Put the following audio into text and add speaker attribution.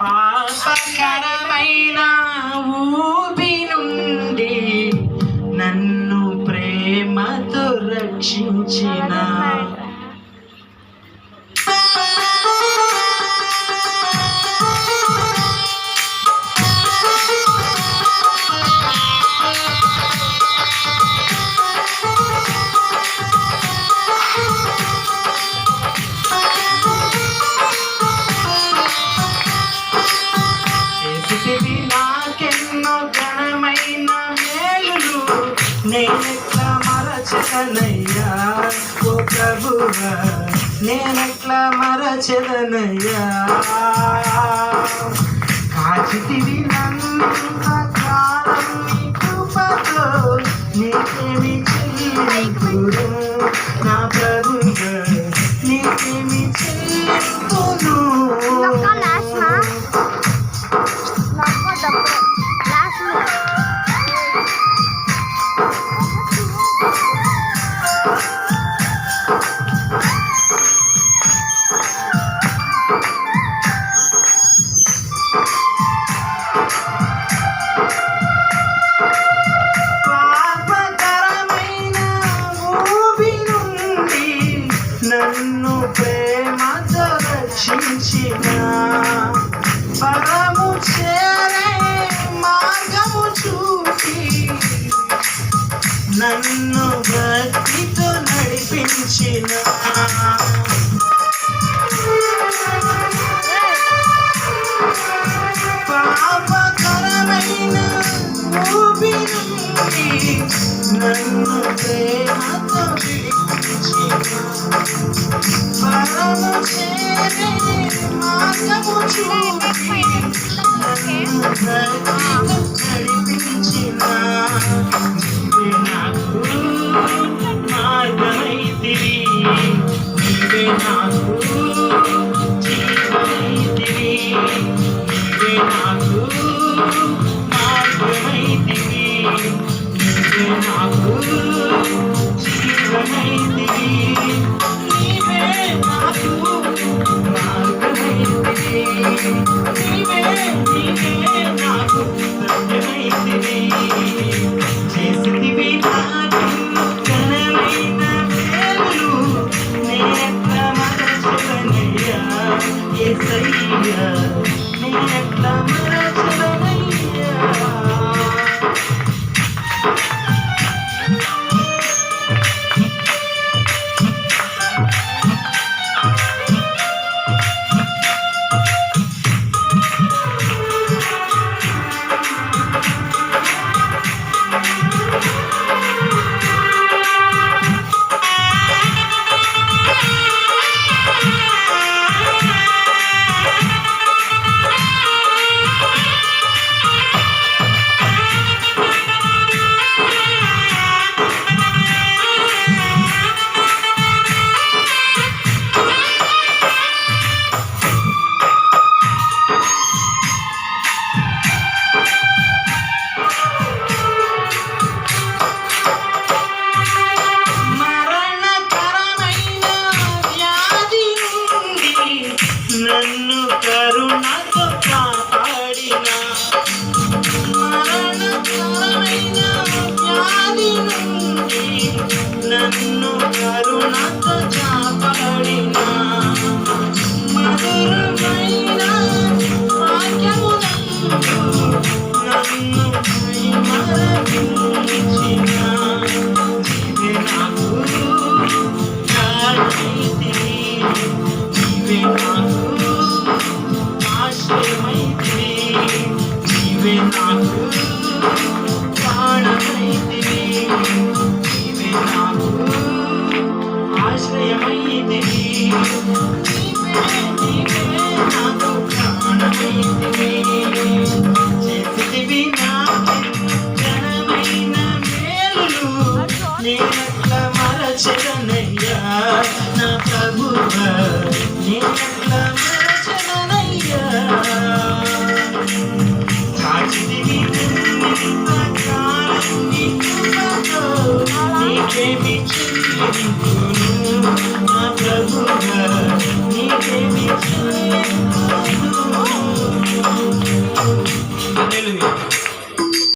Speaker 1: పాపకరమైన ఊపి నుండి నన్ను ప్రేమతో రక్షించినా నేనెట్లా మరచదనయ్యా? ఓ ప్రభువా నేనెట్లా మరచదనయ్యా? కాచితివి నన్ను కాలం నీ కృపతో నేనేమి చెయ్యి నా ప్రభు నన్ను ప్రేమతో రక్షించిన. పదము చేరే మార్గము చూపి. నన్ను భక్తితో నడిపించిన. పాపకరమైన నన్ను Ooh. మరచనయ్యా నా ప్రభువ నీ నీకేమి చెల్లింపును నా ప్రభుగా నీకేమి